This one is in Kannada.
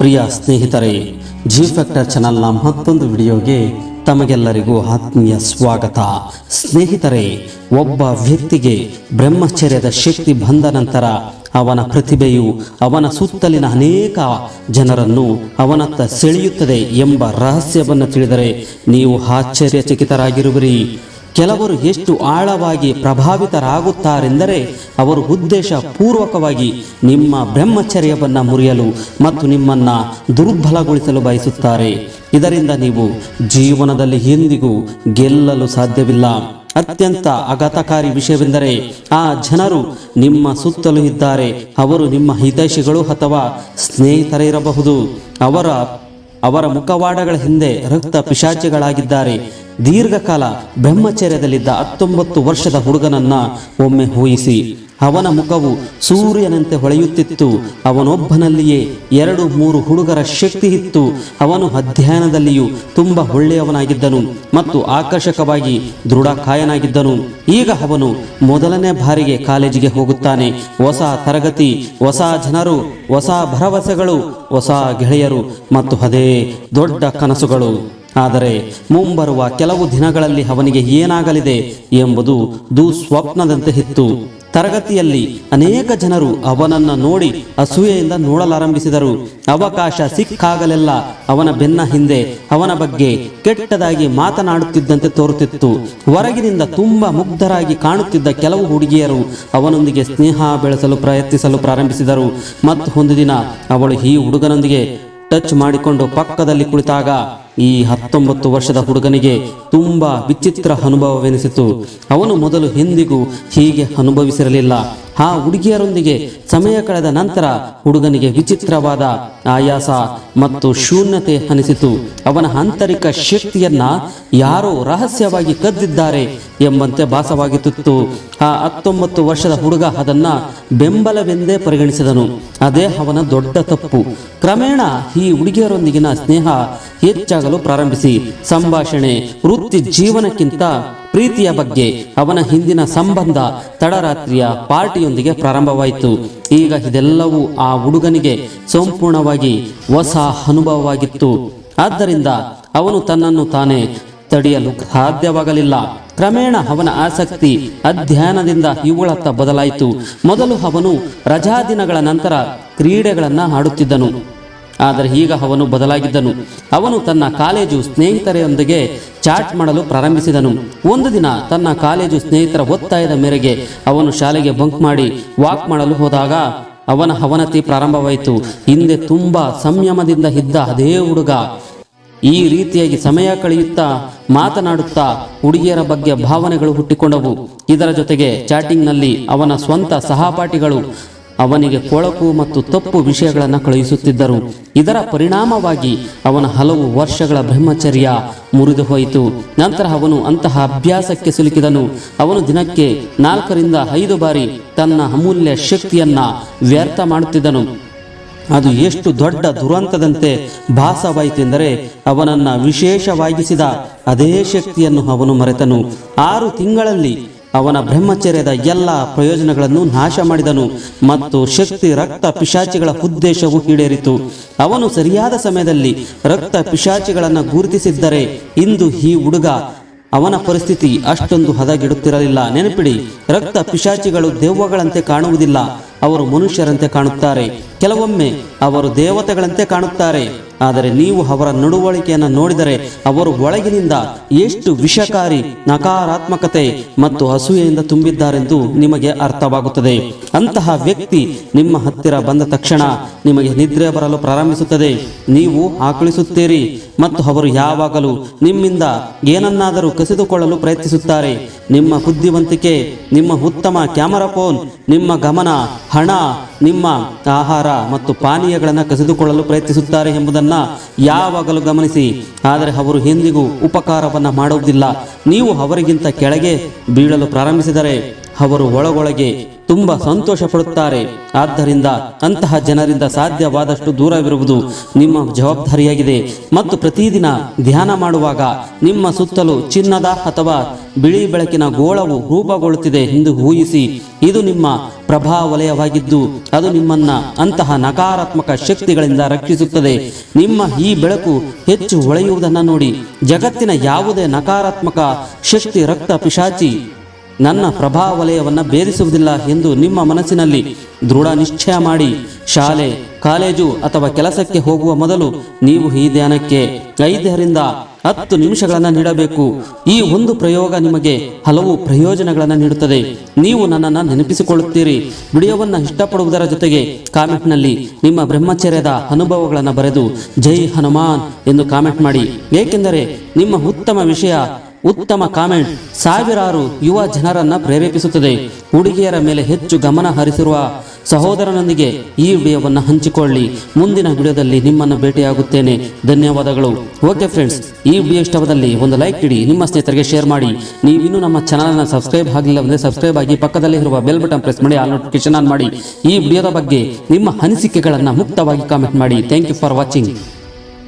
ಪ್ರಿಯ ಸ್ನೇಹಿತರೆ ಜಿ ಫ್ಯಾಕ್ಟರ್ ಚಾನಲ್ನ ಮತ್ತೊಂದು ವಿಡಿಯೋಗೆ ತಮಗೆಲ್ಲರಿಗೂ ಆತ್ಮೀಯ ಸ್ವಾಗತ. ಸ್ನೇಹಿತರೆ, ಒಬ್ಬ ವ್ಯಕ್ತಿಗೆ ಬ್ರಹ್ಮಚರ್ಯದ ಶಕ್ತಿ ಬಂದ ನಂತರ ಅವನ ಪ್ರತಿಭೆಯು ಅವನ ಸುತ್ತಲಿನ ಅನೇಕ ಜನರನ್ನು ಅವನತ್ತ ಸೆಳೆಯುತ್ತದೆ ಎಂಬ ರಹಸ್ಯವನ್ನು ತಿಳಿದರೆ ನೀವು ಆಶ್ಚರ್ಯಚಕಿತರಾಗಿರುವಿರಿ. ಕೆಲವರು ಎಷ್ಟು ಆಳವಾಗಿ ಪ್ರಭಾವಿತರಾಗುತ್ತಾರೆಂದರೆ ಅವರು ಉದ್ದೇಶ ಪೂರ್ವಕವಾಗಿ ನಿಮ್ಮ ಬ್ರಹ್ಮಚರ್ಯವನ್ನು ಮುರಿಯಲು ಮತ್ತು ನಿಮ್ಮನ್ನು ದುರ್ಬಲಗೊಳಿಸಲು ಬಯಸುತ್ತಾರೆ. ಇದರಿಂದ ನೀವು ಜೀವನದಲ್ಲಿ ಎಂದಿಗೂ ಗೆಲ್ಲಲು ಸಾಧ್ಯವಿಲ್ಲ. ಅತ್ಯಂತ ಅಗತಕಾರಿ ವಿಷಯವೆಂದರೆ ಆ ಜನರು ನಿಮ್ಮ ಸುತ್ತಲೂ ಇದ್ದಾರೆ. ಅವರು ನಿಮ್ಮ ಹಿತೈಷಿಗಳು ಅಥವಾ ಸ್ನೇಹಿತರಿರಬಹುದು ಅವರ ಅವರ ಮುಖವಾಡಗಳ ಹಿಂದೆ ರಕ್ತ ಪಿಶಾಚಿಗಳಾಗಿದ್ದಾರೆ. ದೀರ್ಘಕಾಲ ಬ್ರಹ್ಮಚರ್ಯದಲ್ಲಿದ್ದ ಹತ್ತೊಂಬತ್ತು ವರ್ಷದ ಹುಡುಗನನ್ನ ಒಮ್ಮೆ ಊಹಿಸಿ. ಅವನ ಮುಖವು ಸೂರ್ಯನಂತೆ ಹೊಳೆಯುತ್ತಿತ್ತು. ಅವನೊಬ್ಬನಲ್ಲಿಯೇ ಎರಡು ಮೂರು ಹುಡುಗರ ಶಕ್ತಿ ಇತ್ತು. ಅವನು ಅಧ್ಯಯನದಲ್ಲಿಯೂ ತುಂಬ ಒಳ್ಳೆಯವನಾಗಿದ್ದನು ಮತ್ತು ಆಕರ್ಷಕವಾಗಿ ದೃಢಕಾಯನಾಗಿದ್ದನು. ಈಗ ಅವನು ಮೊದಲನೇ ಬಾರಿಗೆ ಕಾಲೇಜಿಗೆ ಹೋಗುತ್ತಾನೆ. ಹೊಸ ತರಗತಿ, ಹೊಸ ಜನರು, ಹೊಸ ಭರವಸೆಗಳು, ಹೊಸ ಗೆಳೆಯರು ಮತ್ತು ಅದೇ ದೊಡ್ಡ ಕನಸುಗಳು. ಆದರೆ ಮುಂಬರುವ ಕೆಲವು ದಿನಗಳಲ್ಲಿ ಅವನಿಗೆ ಏನಾಗಲಿದೆ ಎಂಬುದು ದುಸ್ವಪ್ನದಂತೆ ಇತ್ತು. ತರಗತಿಯಲ್ಲಿ ಅನೇಕ ಜನರು ಅವನನ್ನ ನೋಡಿ ಅಸೂಯೆಯಿಂದ ನೋಡಲಾರಂಭಿಸಿದರು. ಅವಕಾಶ ಸಿಕ್ಕಾಗಲೆಲ್ಲ ಅವನ ಬೆನ್ನ ಹಿಂದೆ ಅವನ ಬಗ್ಗೆ ಕೆಟ್ಟದಾಗಿ ಮಾತನಾಡುತ್ತಿದ್ದಂತೆ ತೋರುತ್ತಿತ್ತು. ಹೊರಗಿನಿಂದ ತುಂಬಾ ಮುಗ್ಧರಾಗಿ ಕಾಣುತ್ತಿದ್ದ ಕೆಲವು ಹುಡುಗಿಯರು ಅವನೊಂದಿಗೆ ಸ್ನೇಹ ಬೆಳೆಸಲು ಪ್ರಯತ್ನಿಸಲು ಪ್ರಾರಂಭಿಸಿದರು. ಮತ್ತು ಒಂದು ದಿನ ಅವಳು ಈ ಹುಡುಗನೊಂದಿಗೆ ಟಚ್ ಮಾಡಿಕೊಂಡು ಪಕ್ಕದಲ್ಲಿ ಕುಳಿತಾಗ ಈ ಹತ್ತೊಂಬತ್ತು ವರ್ಷದ ಹುಡುಗನಿಗೆ ತುಂಬಾ ವಿಚಿತ್ರ ಅನುಭವವೆನಿಸಿತು. ಅವನು ಮೊದಲು ಎಂದಿಗೂ ಹೀಗೆ ಅನುಭವಿಸಿರಲಿಲ್ಲ. ಆ ಹುಡುಗಿಯರೊಂದಿಗೆ ಸಮಯ ಕಳೆದ ನಂತರ ಹುಡುಗನಿಗೆ ವಿಚಿತ್ರವಾದ ಆಯಾಸ ಮತ್ತು ಶೂನ್ಯತೆ ಅನಿಸಿತು. ಅವನ ಆಂತರಿಕ ಶಕ್ತಿಯನ್ನ ಯಾರೋ ರಹಸ್ಯವಾಗಿ ಕದ್ದಿದ್ದಾರೆ ಎಂಬಂತೆ ಭಾಸವಾಗಿತ್ತು. ಆ ಹತ್ತೊಂಬತ್ತು ವರ್ಷದ ಹುಡುಗ ಅದನ್ನ ಬೆಂಬಲವೆಂದೇ ಪರಿಗಣಿಸಿದನು. ಅದೇ ಅವನ ದೊಡ್ಡ ತಪ್ಪು. ಕ್ರಮೇಣ ಈ ಹುಡುಗಿಯರೊಂದಿಗಿನ ಸ್ನೇಹ ಹೆಚ್ಚಾಗಲು ಪ್ರಾರಂಭಿಸಿ. ಸಂಭಾಷಣೆ, ವೃತ್ತಿ ಜೀವನಕ್ಕಿಂತ ಪ್ರೀತಿಯ ಬಗ್ಗೆ ಅವನ ಹಿಂದಿನ ಸಂಬಂಧ ತಡರಾತ್ರಿಯ ಪಾರ್ಟಿಯೊಂದಿಗೆ ಪ್ರಾರಂಭವಾಯಿತು. ಈಗ ಇದೆಲ್ಲವೂ ಆ ಹುಡುಗನಿಗೆ ಸಂಪೂರ್ಣವಾಗಿ ಹೊಸ ಅನುಭವವಾಗಿತ್ತು. ಆದ್ದರಿಂದ ಅವನು ತನ್ನನ್ನು ತಾನೇ ತಡೆಯಲು ಸಾಧ್ಯವಾಗಲಿಲ್ಲ. ಕ್ರಮೇಣ ಅವನ ಆಸಕ್ತಿ ಅಧ್ಯಯನದಿಂದ ಇವುಗಳತ್ತ ಬದಲಾಯಿತು. ಮೊದಲು ಅವನು ರಜಾದಿನಗಳ ನಂತರ ಕ್ರೀಡೆಗಳನ್ನು ಆಡುತ್ತಿದ್ದನು. ಆದರೆ ಈಗ ಅವನು ಬದಲಾಗಿದ್ದನು. ಅವನು ತನ್ನ ಕಾಲೇಜು ಸ್ನೇಹಿತರೊಂದಿಗೆ ಚಾಟ್ ಮಾಡಲು ಪ್ರಾರಂಭಿಸಿದನು. ಒಂದು ದಿನ ತನ್ನ ಕಾಲೇಜು ಸ್ನೇಹಿತರ ಒತ್ತಾಯದ ಮೇರೆಗೆ ಅವನು ಶಾಲೆಗೆ ಬಂಕ್ ಮಾಡಿ ವಾಕ್ ಮಾಡಲು ಹೋದಾಗ ಅವನ ಅವನತಿ ಪ್ರಾರಂಭವಾಯಿತು. ಹಿಂದೆ ತುಂಬಾ ಸಂಯಮದಿಂದ ಇದ್ದ ಅದೇ ಹುಡುಗ ಈ ರೀತಿಯಾಗಿ ಸಮಯ ಕಳೆಯುತ್ತಾ ಮಾತನಾಡುತ್ತಾ ಹುಡುಗಿಯರ ಬಗ್ಗೆ ಭಾವನೆಗಳು ಹುಟ್ಟಿಕೊಂಡವು. ಇದರ ಜೊತೆಗೆ ಚಾಟಿಂಗ್ನಲ್ಲಿ ಅವನ ಸ್ವಂತ ಸಹಪಾಠಿಗಳು ಅವನಿಗೆ ಕೊಳಕು ಮತ್ತು ತಪ್ಪು ವಿಷಯಗಳನ್ನು ಕಳುಹಿಸುತ್ತಿದ್ದರು. ಇದರ ಪರಿಣಾಮವಾಗಿ ಅವನ ಹಲವು ವರ್ಷಗಳ ಬ್ರಹ್ಮಚರ್ಯ ಮುರಿದು ಹೋಯಿತು. ನಂತರ ಅವನು ಅಂತಹ ಅಭ್ಯಾಸಕ್ಕೆ ಸಿಲುಕಿದನು. ಅವನು ದಿನಕ್ಕೆ ನಾಲ್ಕರಿಂದ ಐದು ಬಾರಿ ತನ್ನ ಅಮೂಲ್ಯ ಶಕ್ತಿಯನ್ನ ವ್ಯರ್ಥ ಮಾಡುತ್ತಿದ್ದನು. ಅದು ಎಷ್ಟು ದೊಡ್ಡ ದುರಂತದಂತೆ ಭಾಸವಾಯಿತೆಂದರೆ ಅವನನ್ನ ವಿಶೇಷವಾಗಿಸಿದ ಅದೇ ಶಕ್ತಿಯನ್ನು ಅವನು ಮರೆತನು. ಆರು ತಿಂಗಳಲ್ಲಿ ಅವನ ಬ್ರಹ್ಮಚರ್ಯದ ಎಲ್ಲ ಪ್ರಯೋಜನಗಳನ್ನು ನಾಶ ಮಾಡಿದನು ಮತ್ತು ಶಕ್ತಿ ರಕ್ತ ಪಿಶಾಚಿಗಳ ಉದ್ದೇಶವು ಈಡೇರಿತು. ಅವನು ಸರಿಯಾದ ಸಮಯದಲ್ಲಿ ರಕ್ತ ಪಿಶಾಚಿಗಳನ್ನು ಗುರುತಿಸಿದ್ದರೆ ಇಂದು ಈ ಹುಡುಗ ಅವನ ಪರಿಸ್ಥಿತಿ ಅಷ್ಟೊಂದು ಹದಗೆಡುತ್ತಿರಲಿಲ್ಲ. ನೆನಪಿಡಿ, ರಕ್ತ ಪಿಶಾಚಿಗಳು ದೆವ್ವಗಳಂತೆ ಕಾಣುವುದಿಲ್ಲ, ಅವರು ಮನುಷ್ಯರಂತೆ ಕಾಣುತ್ತಾರೆ. ಕೆಲವೊಮ್ಮೆ ಅವರು ದೇವತೆಗಳಂತೆ ಕಾಣುತ್ತಾರೆ. ಆದರೆ ನೀವು ಅವರ ನಡುವಳಿಕೆಯನ್ನು ನೋಡಿದರೆ ಅವರು ಒಳಗಿನಿಂದ ಎಷ್ಟು ವಿಷಕಾರಿ, ನಕಾರಾತ್ಮಕತೆ ಮತ್ತು ಅಸೂಯೆಯಿಂದ ತುಂಬಿದ್ದಾರೆಂದು ನಿಮಗೆ ಅರ್ಥವಾಗುತ್ತದೆ. ಅಂತಹ ವ್ಯಕ್ತಿ ನಿಮ್ಮ ಹತ್ತಿರ ಬಂದ ತಕ್ಷಣ ನಿಮಗೆ ನಿದ್ರೆ ಬರಲು ಪ್ರಾರಂಭಿಸುತ್ತದೆ. ನೀವು ಆಕಳಿಸುತ್ತೀರಿ ಮತ್ತು ಅವರು ಯಾವಾಗಲೂ ನಿಮ್ಮಿಂದ ಏನನ್ನಾದರೂ ಕಸಿದುಕೊಳ್ಳಲು ಪ್ರಯತ್ನಿಸುತ್ತಾರೆ. ನಿಮ್ಮ ಬುದ್ಧಿವಂತಿಕೆ, ನಿಮ್ಮ ಉತ್ತಮ ಕ್ಯಾಮರಾ ಫೋನ್, ನಿಮ್ಮ ಗಮನ, ಹಣ ನಿಮ್ಮ ಆಹಾರ ಮತ್ತು ಪಾನೀಯಗಳನ್ನು ಕಸಿದುಕೊಳ್ಳಲು ಪ್ರಯತ್ನಿಸುತ್ತಾರೆ ಎಂಬುದನ್ನು ಯಾವಾಗಲೂ ಗಮನಿಸಿ. ಆದರೆ ಅವರು ಎಂದಿಗೂ ಉಪಕಾರವನ್ನು ಮಾಡುವುದಿಲ್ಲ. ನೀವು ಅವರಿಗಿಂತ ಕೆಳಗೆ ಬೀಳಲು ಪ್ರಾರಂಭಿಸಿದರೆ ಅವರು ಒಳಗೊಳಗೆ ತುಂಬಾ ಸಂತೋಷ ಪಡುತ್ತಾರೆ ಆದ್ದರಿಂದ ಅಂತಹ ಜನರಿಂದ ಸಾಧ್ಯವಾದಷ್ಟು ದೂರವಿರುವುದು ನಿಮ್ಮ ಜವಾಬ್ದಾರಿಯಾಗಿದೆ. ಮತ್ತು ಪ್ರತಿದಿನ ಧ್ಯಾನ ಮಾಡುವಾಗ ನಿಮ್ಮ ಸುತ್ತಲೂ ಚಿನ್ನದ ಅಥವಾ ಬಿಳಿ ಬೆಳಕಿನ ಗೋಳವು ರೂಪಗೊಳ್ಳುತ್ತಿದೆ ಎಂದು ಊಹಿಸಿ, ಇದು ನಿಮ್ಮ ಪ್ರಭಾ ವಲಯವಾಗಿದ್ದು ಅದು ನಿಮ್ಮನ್ನ ಅಂತಹ ನಕಾರಾತ್ಮಕ ಶಕ್ತಿಗಳಿಂದ ರಕ್ಷಿಸುತ್ತದೆ. ನಿಮ್ಮ ಈ ಬೆಳಕು ಹೆಚ್ಚು ಹೊಳೆಯುವುದನ್ನು ನೋಡಿ, ಜಗತ್ತಿನ ಯಾವುದೇ ನಕಾರಾತ್ಮಕ ಶಕ್ತಿ, ರಕ್ತ, ಪಿಶಾಚಿ ನನ್ನ ಪ್ರಭಾವಲಯವನ್ನು ಬೇರಿಸುವುದಿಲ್ಲ ಎಂದು ನಿಮ್ಮ ಮನಸ್ಸಿನಲ್ಲಿ ದೃಢ ನಿಶ್ಚಯ ಮಾಡಿ. ಶಾಲೆ, ಕಾಲೇಜು ಅಥವಾ ಕೆಲಸಕ್ಕೆ ಹೋಗುವ ಮೊದಲು ನೀವು ಈ ಧ್ಯಾನಕ್ಕೆ ಐದರಿಂದ ಹತ್ತು ನಿಮಿಷಗಳನ್ನು ನೀಡಬೇಕು. ಈ ಒಂದು ಪ್ರಯೋಗ ನಿಮಗೆ ಹಲವು ಪ್ರಯೋಜನಗಳನ್ನು ನೀಡುತ್ತದೆ. ನೀವು ನನ್ನನ್ನು ನೆನಪಿಸಿಕೊಳ್ಳುತ್ತೀರಿ. ವಿಡಿಯೋವನ್ನು ಇಷ್ಟಪಡುವುದರ ಜೊತೆಗೆ ಕಾಮೆಂಟ್ನಲ್ಲಿ ನಿಮ್ಮ ಬ್ರಹ್ಮಚರ್ಯದ ಅನುಭವಗಳನ್ನು ಬರೆದು, ಜೈ ಹನುಮಾನ್ ಎಂದು ಕಾಮೆಂಟ್ ಮಾಡಿ. ಏಕೆಂದರೆ ನಿಮ್ಮ ಉತ್ತಮ ವಿಷಯ ಉತ್ತಮ ಕಾಮೆಂಟ್. ಸಾವಿರಾರು ಯುವ ಜನರನ್ನ ಪ್ರೇರೇಪಿಸುತ್ತದೆ. ಹುಡುಗಿಯರ ಮೇಲೆ ಹೆಚ್ಚು ಗಮನ ಹರಿಸಿರುವ ಸಹೋದರನೊಂದಿಗೆ ಈ ವಿಡಿಯೋವನ್ನು ಹಂಚಿಕೊಳ್ಳಿ. ಮುಂದಿನ ವಿಡಿಯೋದಲ್ಲಿ ನಿಮ್ಮನ್ನು ಭೇಟಿಯಾಗುತ್ತೇನೆ. ಧನ್ಯವಾದಗಳು. ಓಕೆ ಫ್ರೆಂಡ್ಸ್, ಈ ವಿಡಿಯೋ ಇಷ್ಟವಾದಲ್ಲಿ ಒಂದು ಲೈಕ್ ಇಡಿ, ನಿಮ್ಮ ಸ್ನೇಹಿತರಿಗೆ ಶೇರ್ ಮಾಡಿ. ನೀವಿನ್ನೂ ನಮ್ಮ ಚಾನಲ್ನ ಸಬ್ಸ್ಕ್ರೈಬ್ ಆಗಿಲ್ಲ ಅಂದರೆ ಸಬ್ಸ್ಕ್ರೈಬ್ ಆಗಿ ಪಕ್ಕದಲ್ಲಿ ಇರುವ ಬೆಲ್ ಬಟನ್ ಪ್ರೆಸ್ ಮಾಡಿ, ಆಲ್ ನೋಟಿಫಿಕೇಶನ್ ಆನ್ ಮಾಡಿ. ಈ ವಿಡಿಯೋದ ಬಗ್ಗೆ ನಿಮ್ಮ ಅನಿಸಿಕೆಗಳನ್ನು ಮುಕ್ತವಾಗಿ ಕಾಮೆಂಟ್ ಮಾಡಿ. Thank you for watching.